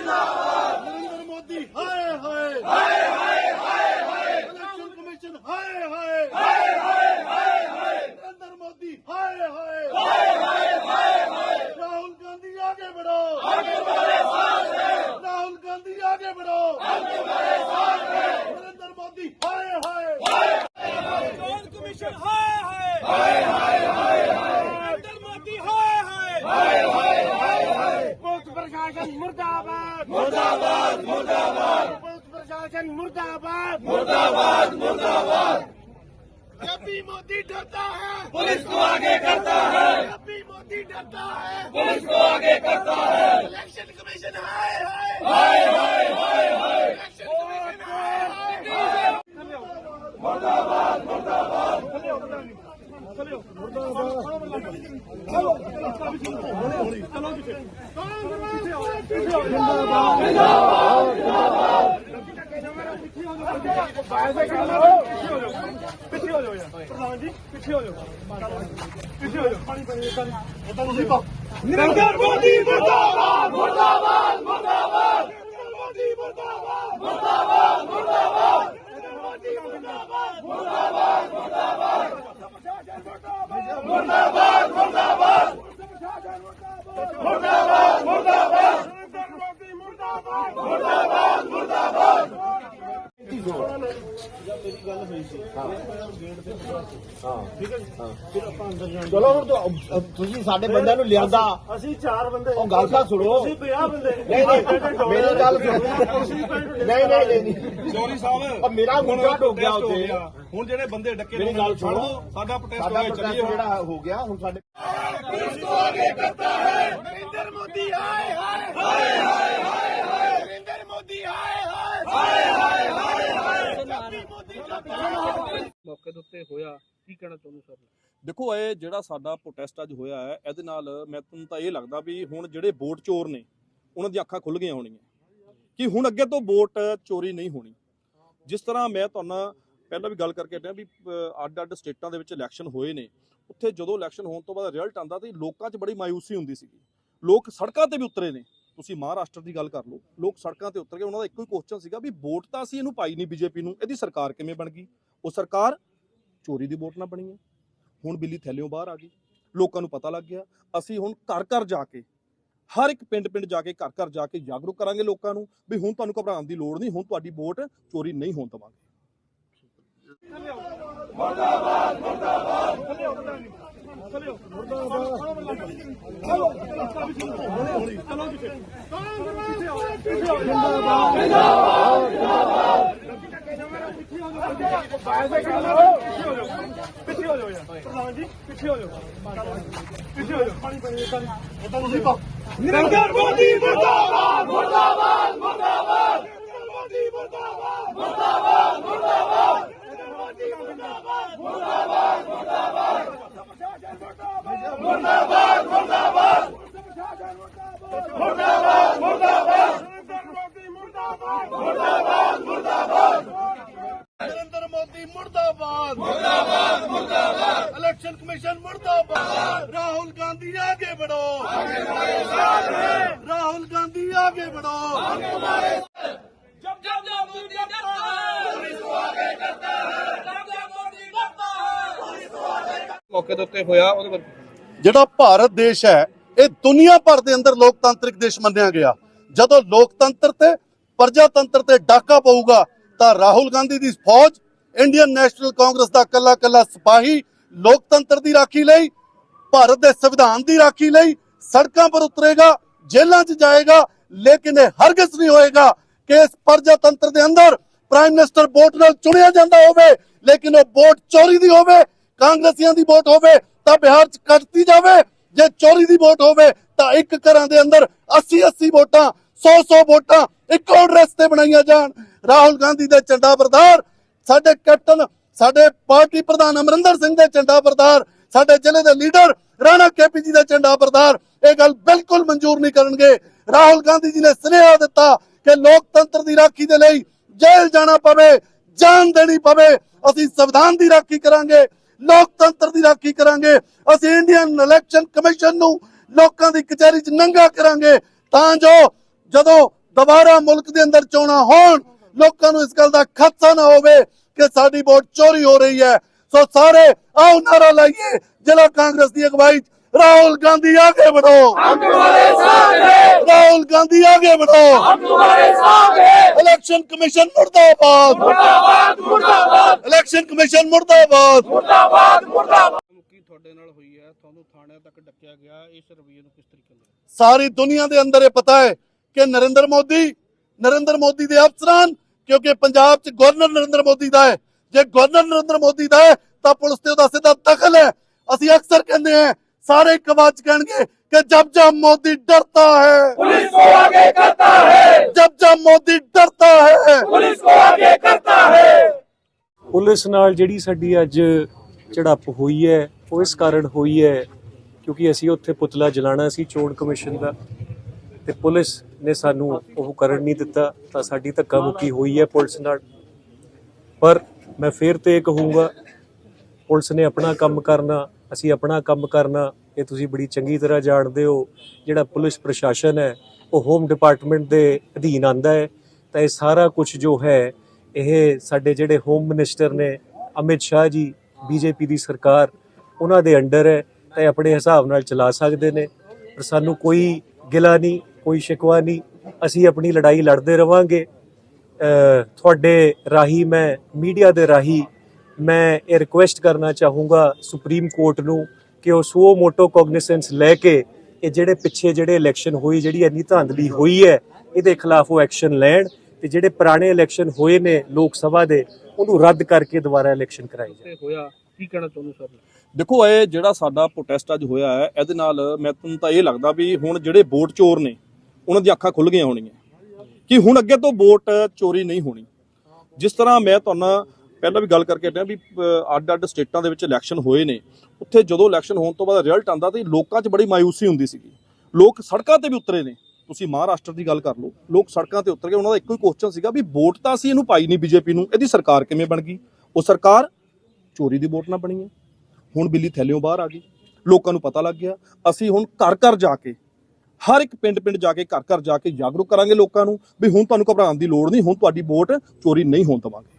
ਨਰਿੰਦਰ ਮੋਦੀ ਹਾਏ ਹਾਏ। ਪ੍ਰਸ਼ਾਸਨ ਮੁਰਦਾਬਾਦ ਮੁਰਦਾਬਾਦ ਮੁਰਦਾਬਾਦ ਪੁਲਿਸ ਪ੍ਰਸ਼ਾਸਨ ਮੁਰਦਾਬਾਦ ਮੁਰਦਾਬਾਦ ਮੁਰਦਾਬਾਦ जब मोदी डरता है पुलिस को आगे करता है जब मोदी डरता है पुलिस को आगे करता है इलेक्शन कमीशन हाय हाय हाय हाय हाय ਪਿੱਛੇ ਹੋ ਜਾਓ ਯਾਰ ਪ੍ਰਧਾਨ ਜੀ ਪਿੱਛੇ ਹੋ ਜਾਓ ਪਿੱਛੇ ਹੋ ਜਾਓ ਪਾਣੀ ਪਾਣੀ ਨਰਿੰਦਰ ਮੋਦੀ ਮੁਰਦਾਬਾਦ ਮੁਰਦਾਬਾਦ ਮੁਰਦਾਬਾਦ ਨਰਿੰਦਰ ਮੋਦੀ ਮੁਰਦਾਬਾਦ ਮੁਰਦਾਬਾਦ ਮੁਰਦਾਬਾਦ ਨਰਿੰਦਰ ਮੋਦੀ ਮੁਰਦਾਬਾਦ ਮੁਰਦਾਬਾਦ ਮੁਰਦਾਬਾਦ ਮੁਰਦਾਬਾਦ ਮੁਰਦਾਬਾਦ ਮੁਰਦਾਬਾਦ ਮੁਰਦਾਬਾਦ ਨਰਿੰਦਰ ਮੋਦੀ ਮੁਰਦਾਬਾਦ ਮੁਰਦਾਬਾਦ ਮੁਰਦਾਬਾਦ ਚਲੋ ਹੁਣ ਤੁ- ਤੁਸੀਂ ਸਾਡੇ ਬੰਦਿਆਂ ਨੂੰ ਲਿਆਂਦਾ। ਅਸੀਂ ਚਾਰ ਬੰਦੇ ਉਹ ਗੱਲ ਤਾਂ ਸੁਣੋ। ਤੁਸੀਂ 50 ਬੰਦੇ। ਨਹੀਂ ਨਹੀਂ ਮੇਰੀ ਗੱਲ ਸੁਣੋ। ਨਹੀਂ ਨਹੀਂ ਨਹੀਂ ਚੌਰੀ ਸਾਹਿਬ। ਉਹ ਮੇਰਾ ਮੁੰਡਾ ਡੁੱਬ ਗਿਆ protest ਹੋ ਉੱਥੇ। ਗਿਆ। ਹੁਣ ਜਿਹੜੇ ਬੰਦੇ ਡੱਕੇ ਮੇਰੀ ਨੇ ਗੱਲ ਛੱਡ ਸੁਣੋ। ਦਿਓ, ਸਾਡਾ ਪ੍ਰੋਟੈਸਟ ਸਾਡਾ ਹੋਇਆ ਪ੍ਰੋਟੈਸਟ ਚੱਲੀਏ ਹੁਣ। ਜਿਹੜਾ ਹੋ ਗਿਆ ਹੁਣ ਸਾਡੇ ਨਰਿੰਦਰ ਮੋਦੀ ਹਾਏ ਹਾਏ ਹਾਏ ਹਾਏ ਹਾਏ ਹਾਏ ਜੱਬੀ ਮੋਦੀ ਜੱਬੀ ਮੌਕੇ ਦੇ ਉੱਤੇ ਹੋਇਆ, ਕੀ ਕਹਿਣਾ ਚਾਹੁੰਦੇ ਸਰ? ਦੇਖੋ, ਇਹ ਜਿਹੜਾ ਸਾਡਾ ਪ੍ਰੋਟੈਸਟ ਅੱਜ ਹੋਇਆ ਹੈ, ਇਹਦੇ ਨਾਲ ਮੈਂ ਤੁਹਾਨੂੰ ਤਾਂ ਇਹ ਲੱਗਦਾ ਵੀ ਹੁਣ ਜਿਹੜੇ ਵੋਟ ਚੋਰ ਨੇ, ਉਹਨਾਂ ਦੀਆਂ ਅੱਖਾਂ ਖੁੱਲ ਗਈਆਂ ਹੋਣਗੀਆਂ। ਕਿ ਹੁਣ ਅੱਗੇ ਤੋਂ ਵੋਟ ਚੋਰੀ ਨਹੀਂ ਹੋਣੀ। ਜਿਸ ਤਰ੍ਹਾਂ ਮੈਂ ਤੁਹਾਨੂੰ ਪਹਿਲਾਂ ਵੀ ਗੱਲ ਕਰਕੇ ਹਟਿਆ ਵੀ ਅੱਡ-ਅੱਡ ਸਟੇਟਾਂ ਦੇ ਵਿੱਚ ਇਲੈਕਸ਼ਨ ਹੋਏ ਨੇ। ਉੱਥੇ ਜਦੋਂ ਇਲੈਕਸ਼ਨ ਹੋਣ ਤੋਂ ਬਾਅਦ ਰਿਜ਼ਲਟ ਆਂਦਾ ਤੇ ਲੋਕਾਂ 'ਚ ਬੜੀ ਮਾਇੂਸੀ ਹੁੰਦੀ ਸੀਗੀ। ਲੋਕ ਸੜਕਾਂ ਤੇ ਵੀ ਉਤਰੇ ਨੇ। ਤੁਸੀਂ ਮਹਾਰਾਸ਼ਟਰ ਦੀ ਗੱਲ ਕਰ ਲਓ, ਲੋਕ ਸੜਕਾਂ ਤੇ ਉਤਰ ਗਏ, ਉਹਨਾਂ ਦਾ ਇੱਕੋ ਹੀ ਕੁਐਸਚਨ ਸੀਗਾ ਵੀ ਵੋਟ ਤਾਂ ਅਸੀਂ ਇਹਨੂੰ ਪਾਈ ਨਹੀਂ ਬੀਜੇਪੀ ਨੂੰ, ਇਹਦੀ ਸਰਕਾਰ ਕਿਵੇਂ ਬਣ ਗਈ? ਉਹ ਸਰਕਾਰ ਚੋਰੀ ਦੀ ਵੋਟ ਨਾ ਬਣੀ ਹੈ। ਹੁਣ ਬਿੱਲੀ ਥੈਲਿਓਂ ਬਾਹਰ ਆ ਗਈ। ਲੋਕਾਂ ਨੂੰ ਪਤਾ ਲੱਗ ਗਿਆ, ਅਸੀਂ ਹੁਣ ਘਰ ਘਰ ਜਾ ਕੇ, ਹਰ ਇੱਕ ਪਿੰਡ ਪਿੰਡ ਜਾ ਕੇ, ਘਰ ਘਰ ਜਾ ਕੇ ਜਾਗਰੂਕ ਕਰਾਂਗੇ ਲੋਕਾਂ ਨੂੰ ਵੀ ਹੁਣ ਤੁਹਾਨੂੰ ਘਬਰਾਉਣ ਦੀ ਲੋੜ ਨਹੀਂ, ਹੁਣ ਤੁਹਾਡੀ ਵੋਟ ਚੋਰੀ ਨਹੀਂ ਹੋਣ ਦੇਵਾਂਗੇ। ਪਿੱਛੇ ਹੋ ਜਾਓ ਯਾਰ ਪ੍ਰਧਾਨ ਜੀ ਪਿੱਛੇ ਹੋ ਜਾਓ ਪਿੱਛੇ ਹੋ ਜਾਓ ਪਾਣੀ ਪਾਣੀ ਇਦਾਂ ਤੁਸੀਂ ਪਾਓ ਨਰਿੰਦਰ ਮੋਦੀ ਮੁਰਦਾਬਾਦ ਮੁਰਦਾਬਾਦ ਮੁਰਦਾਬਾਦ ਮੋਦੀ ਮੁਰਦਾਬਾਦ ਮੁਰਦਾਬਾਦ मुर्दाबाद मुर्दाबाद मुर्दाबाद इलेक्शन कमीशन मुर्दाबाद राहुल गांधी आगे बढ़ो आगे बढ़े साथ है राहुल गांधी आगे बढ़ो आगे बढ़े जब जब मोदी डरता है पुलिस को आगे करता है जब जब मोदी डरता है पुलिस को आगे ਮੌਕੇ ਦੇ ਉੱਤੇ ਹੋਇਆ ਉਹਦੇ ਬਾਰੇ ਜਿਹੜਾ ਭਾਰਤ ਦੇਸ਼ ਹੈ ਇਹ ਦੁਨੀਆ ਭਰ ਦੇ ਅੰਦਰ ਲੋਕਤਾਂਤਰਿਕ ਦੇਸ਼ ਮੰਨਿਆ ਗਿਆ ਜਦੋਂ ਲੋਕਤੰਤਰ ਤੇ ਪ੍ਰਜਾਤੰਤਰ ਤੇ ਡਾਕਾ ਪਊਗਾ ਤਾਂ ਰਾਹੁਲ ਗਾਂਧੀ ਦੀ ਫੌਜ ਇੰਡੀਅਨ ਨੈਸ਼ਨਲ ਕਾਂਗਰਸ ਦਾ ਕੱਲਾ ਕੱਲਾ ਸਿਪਾਹੀ ਲੋਕਤੰਤਰ ਦੀ ਰਾਖੀ ਲਈ, ਭਾਰਤ ਦੇ ਸੰਵਿਧਾਨ ਦੀ ਰਾਖੀ ਲਈ ਸੜਕਾਂ ਪਰ ਉਤਰੇਗਾ, ਜੇਲ੍ਹਾਂ 'ਚ ਜਾਏਗਾ, ਲੇਕਿਨ ਇਹ ਹਰਗਿਜ਼ ਨਹੀਂ ਹੋਏਗਾ ਕਿ ਇਸ ਪ੍ਰਜਾਤੰਤਰ ਦੇ ਅੰਦਰ ਪ੍ਰਾਈਮ ਮਿਨਿਸਟਰ ਵੋਟ ਨਾਲ ਚੁਣਿਆ ਜਾਂਦਾ ਹੋਵੇ, ਲੇਕਿਨ ਉਹ ਵੋਟ ਚੋਰੀ ਦੀ ਹੋਵੇ, ਕਾਂਗਰਸੀਆਂ ਦੀ ਵੋਟ ਹੋਵੇ, ਤਾਂ ਬਿਹਾਰ 'ਚ ਕੱਟਦੀ ਜਾਵੇ। ਜੇ ਚੋਰੀ ਦੀ ਵੋਟ ਹੋਵੇ, ਤਾਂ ਇੱਕ ਘਰਾਂ ਦੇ ਅੰਦਰ 80 80 ਵੋਟਾਂ 100 100 ਵੋਟਾਂ ਇੱਕੋ ਐਡਰੈਸ ਤੇ ਬਣਾਈਆਂ ਜਾਣ। ਰਾਹੁਲ ਗਾਂਧੀ ਦੇ ਚੰਡਾ ਬਰਦਾਰ ਸਾਡੇ ਕੈਪਟਨ, ਸਾਡੇ ਪਾਰਟੀ ਪ੍ਰਧਾਨ ਅਮਰਿੰਦਰ ਸਿੰਘ ਦੇ ਝੰਡਾ ਬਰਦਾਰ ਸਾਡੇ ਜ਼ਿਲ੍ਹੇ ਦੇ ਲੀਡਰ ਰਾਣਾ ਕੇਪੀ ਜੀ ਦਾ ਝੰਡਾ ਬਰਦਾਰ ਇਹ ਗੱਲ ਬਿਲਕੁਲ ਮਨਜ਼ੂਰ ਨਹੀਂ ਕਰਨਗੇ। ਰਾਹੁਲ ਗਾਂਧੀ ਜੀ ਨੇ ਸੁਨੇਹਾ ਦਿੱਤਾ ਕਿ ਲੋਕਤੰਤਰ ਦੀ ਰਾਖੀ ਦੇ ਲਈ ਜੇਲ੍ਹ ਜਾਣਾ ਪਵੇ, ਜਾਨ ਦੇਣੀ ਪਵੇ। ਅਸੀਂ ਸੰਵਿਧਾਨ ਦੀ ਰਾਖੀ ਕਰਾਂਗੇ, ਲੋਕਤੰਤਰ ਦੀ ਰਾਖੀ ਕਰਾਂਗੇ। ਅਸੀਂ ਇੰਡੀਅਨ ਇਲੈਕਸ਼ਨ ਕਮਿਸ਼ਨ ਨੂੰ ਲੋਕਾਂ ਦੀ ਕਚਹਿਰੀ 'ਚ ਨੰਗਾ ਕਰਾਂਗੇ। ਤਾਂ ਜੋ ਜਦੋਂ ਦੁਬਾਰਾ ਮੁਲਕ ਦੇ ਅੰਦਰ ਚੋਣਾਂ ਹੋਣ, ਲੋਕਾਂ ਨੂੰ ਇਸ ਗੱਲ ਦਾ ਖਦਸ਼ਾ ਨਾ ਹੋਵੇ। ਕਿ ਸਾਡੀ ਵੋਟ ਚੋਰੀ ਹੋ ਰਹੀ ਹੈ। ਸੋ ਸਾਰੇ ਆਓ ਨਾਰਾ ਲਾਈਏ। ਜ਼ਿਲ੍ਹਾ ਕਾਂਗਰਸ ਦੀ ਅਗਵਾਈ ਰਾਹੁਲ ਗਾਂਧੀ ਆਗੇ ਵਧੋ। ਤੁਹਾਡੇ ਰਾਹੁਲ ਗਾਂਧੀ ਆਗੇ ਵਧੋ। ਇਲੈਕਸ਼ਨ ਕਮਿਸ਼ਨ ਮੁਰਦਾਬਾਦ। ਇਲੈਕਸ਼ਨ ਕਮਿਸ਼ਨ ਮੁਰਦਾਬਾਦ। ਕੀ ਤੁਹਾਡੇ ਨਾਲ ਹੋਈ ਹੈ। ਤੁਹਾਨੂੰ ਥਾਣੇ ਤੱਕ ਡੱਕਿਆ ਗਿਆ। ਇਸ ਰਵਈਏ ਨੂੰ ਕਿਸ ਤਰੀਕੇ ਨਾਲ? ਸਾਰੀ ਦੁਨੀਆ ਦੇ ਅੰਦਰ ਇਹ ਪਤਾ ਹੈ ਕਿ ਨਰਿੰਦਰ ਮੋਦੀ ਨਰਿੰਦਰ ਮੋਦੀ ਦੇ ਅਫਸਰਾਂ ਕਿਉਂਕਿ ਪੰਜਾਬ 'ਚ ਗਵਰਨਰ ਨਰਿੰਦਰ ਮੋਦੀ ਦਾ ਹੈ। ਜੇ ਗਵਰਨਰ ਨਰਿੰਦਰ ਮੋਦੀ ਦਾ ਹੈ ਤਾਂ ਪੁਲਿਸ ਤੇ ਉਹਦਾ ਸਿੱਧਾ ਦਖਲ ਹੈ। ਅਸੀਂ ਅਕਸਰ ਕਹਿੰਦੇ ਹਾਂ ਸਾਰੇ ਇੱਕ ਆਵਾਜ਼ ਕਹਿਣਗੇ ਕਿ ਜਬ ਜਬ ਮੋਦੀ ਡਰਤਾ ਹੈ। ਪੁਲਿਸ ਕੋ ਆਗੇ ਕਰਤਾ ਹੈ। ਜਬ ਜਬ ਮੋਦੀ ਡਰਤਾ ਹੈ। ਪੁਲਿਸ ਨਾਲ ਜਿਹੜੀ ਸਾਡੀ ਅੱਜ ਝੜਪ ਹੋਈ ਹੈ ਉਹ ਇਸ ਕਾਰਨ ਹੋਈ ਹੈ ਕਿਉਂਕਿ ਅਸੀਂ ਉੱਥੇ ਪੁਤਲਾ ਜਲਾਣਾ ਸੀ ਚੋਣ ਕਮਿਸ਼ਨ ਦਾ ਤੇ ਪੁਲਿਸ ਨੇ ਸਾਨੂੰ ਉਹ ਕਰਨ ਨਹੀਂ ਦਿੱਤਾ, ਤਾਂ ਸਾਡੀ ਧੱਕਾ ਮੁੱਕੀ ਹੋਈ ਹੈ ਪੁਲਿਸ ਨਾਲ। ਪਰ ਮੈਂ ਫੇਰ ਤੇ ਕਹੂੰਗਾ, ਪੁਲਿਸ ਨੇ ਆਪਣਾ ਕੰਮ ਕਰਨਾ, ਅਸੀਂ ਆਪਣਾ ਕੰਮ ਕਰਨਾ, ਇਹ ਤੁਸੀਂ ਬੜੀ ਚੰਗੀ ਤਰ੍ਹਾਂ ਜਾਣਦੇ ਹੋ। ਜਿਹੜਾ ਪੁਲਿਸ ਪ੍ਰਸ਼ਾਸਨ ਹੈ, ਉਹ ਹੋਮ ਡਿਪਾਰਟਮੈਂਟ ਦੇ ਅਧੀਨ ਆਂਦਾ ਹੈ। ਤਾਂ ਇਹ ਸਾਰਾ ਕੁਝ ਜੋ ਹੈ, ਇਹ ਸਾਡੇ ਜਿਹੜੇ ਹੋਮ ਮਿਨਿਸਟਰ ਨੇ, ਅਮਿਤ ਸ਼ਾਹ ਜੀ, ਬੀਜੇਪੀ ਦੀ ਸਰਕਾਰ, ਉਹਨਾਂ ਦੇ ਅੰਡਰ ਹੈ। ਤਾਂ ਇਹ ਆਪਣੇ ਹਿਸਾਬ ਨਾਲ ਚਲਾ ਸਕਦੇ ਨੇ, ਪਰ ਸਾਨੂੰ ਕੋਈ ਗਿਲਾ ਨਹੀਂ। ਕੋਈ ਸ਼ਿਕਵਾ ਨਹੀਂ। ਅਸੀਂ ਆਪਣੀ ਲੜਾਈ ਲੜਦੇ ਰਵਾਂਗੇ। ਤੁਹਾਡੇ ਰਾਹੀਂ ਮੈਂ ਮੀਡੀਆ ਦੇ ਰਾਹੀਂ ਮੈਂ ਇਹ ਰਿਕੁਐਸਟ ਕਰਨਾ ਚਾਹੂੰਗਾ ਸੁਪਰੀਮ ਕੋਰਟ ਨੂੰ ਕਿ ਉਹ ਸੋ ਮੋਟੋ ਕੋਗਨੀਸੈਂਸ ਲੈ ਕੇ ਇਹ ਜਿਹੜੇ ਪਿੱਛੇ ਜਿਹੜੇ ਇਲੈਕਸ਼ਨ ਹੋਈ ਜਿਹੜੀ ਇੰਨੀ ਧਾਂਦਲੀ ਹੋਈ ਹੈ ਇਹਦੇ ਖਿਲਾਫ ਉਹ ਐਕਸ਼ਨ ਲੈਣ ਤੇ ਜਿਹੜੇ ਪੁਰਾਣੇ ਇਲੈਕਸ਼ਨ ਹੋਏ ਨੇ ਲੋਕ ਸਭਾ ਦੇ ਉਹਨੂੰ ਰੱਦ ਕਰਕੇ ਦੁਬਾਰਾ ਇਲੈਕਸ਼ਨ ਕਰਾਏ ਜਾਣ ਤੇ ਹੋਇਆ ਕੀ ਕਹਿਣਾ ਚਾਹੁੰਦੇ ਸਰ? ਦੇਖੋ ਇਹ ਜਿਹੜਾ ਸਾਡਾ ਪ੍ਰੋਟੈਸਟ ਅੱਜ ਹੋਇਆ ਹੈ ਇਹਦੇ ਨਾਲ ਮੈਨੂੰ ਤਾਂ ਇਹ ਲੱਗਦਾ ਵੀ ਹੁਣ ਜਿਹੜੇ ਵੋਟ ਚੋਰ ਨੇ ਉਹਨਾਂ ਦੀਆਂ ਅੱਖਾਂ ਖੁੱਲ ਗਈਆਂ ਹੋਣੀਆਂ। ਕਿ ਹੁਣ ਅੱਗੇ ਤੋਂ ਵੋਟ ਚੋਰੀ ਨਹੀਂ ਹੋਣੀ। ਜਿਸ ਤਰ੍ਹਾਂ ਮੈਂ ਤੁਹਾਨੂੰ ਪਹਿਲਾਂ ਵੀ ਗੱਲ ਕਰਕੇ ਹਟਿਆ ਵੀ ਅ, ਅੱਡ-ਅੱਡ ਸਟੇਟਾਂ ਦੇ ਵਿੱਚ ਇਲੈਕਸ਼ਨ ਹੋਏ ਨੇ। ਉੱਥੇ ਜਦੋਂ ਇਲੈਕਸ਼ਨ ਹੋਣ ਤੋਂ ਬਾਅਦ ਰਿਜ਼ਲਟ ਆਂਦਾ ਤੇ ਲੋਕਾਂ 'ਚ ਬੜੀ ਮਾਇੂਸੀ ਹੁੰਦੀ ਸੀਗੀ। ਲੋਕ ਸੜਕਾਂ ਤੇ ਵੀ ਉਤਰੇ ਨੇ। ਤੁਸੀਂ ਮਹਾਰਾਸ਼ਟਰ ਦੀ ਗੱਲ ਕਰ ਲਓ। ਲੋਕ ਸੜਕਾਂ ਤੇ ਉਤਰ ਗਏ। ਉਹਨਾਂ ਦਾ ਇੱਕੋ ਹੀ ਕੁਐਸਚਨ ਸੀਗਾ ਵੀ ਵੋਟ ਤਾਂ ਅਸੀਂ ਇਹਨੂੰ ਪਾਈ ਨਹੀਂ ਬੀਜੇਪੀ ਨੂੰ। ਇਹਦੀ ਸਰਕਾਰ ਕਿਵੇਂ ਬਣ ਗਈ? ਉਹ ਸਰਕਾਰ ਚੋਰੀ ਦੀ ਵੋਟ ਨਾ ਬਣੀ ਹੈ। ਹੁਣ ਬਿੱਲੀ ਥੈਲਿਓਂ ਬਾਹਰ ਆ ਗਈ। ਲੋਕਾਂ ਨੂੰ ਪਤਾ ਲੱਗ ਗਿਆ। ਅਸੀਂ ਹੁਣ ਘਰ ਘਰ ਜਾ ਕੇ ਹਰ ਇੱਕ ਪਿੰਡ ਪਿੰਡ ਜਾ ਕੇ ਘਰ ਘਰ ਜਾ ਕੇ ਜਾਗਰੂਕ ਕਰਾਂਗੇ ਲੋਕਾਂ ਨੂੰ ਵੀ ਹੁਣ ਤੁਹਾਨੂੰ ਘਬਰਾਉਣ ਦੀ ਲੋੜ ਨਹੀਂ, ਹੁਣ ਤੁਹਾਡੀ ਵੋਟ ਚੋਰੀ ਨਹੀਂ ਹੋਣ ਦੇਵਾਂਗੇ।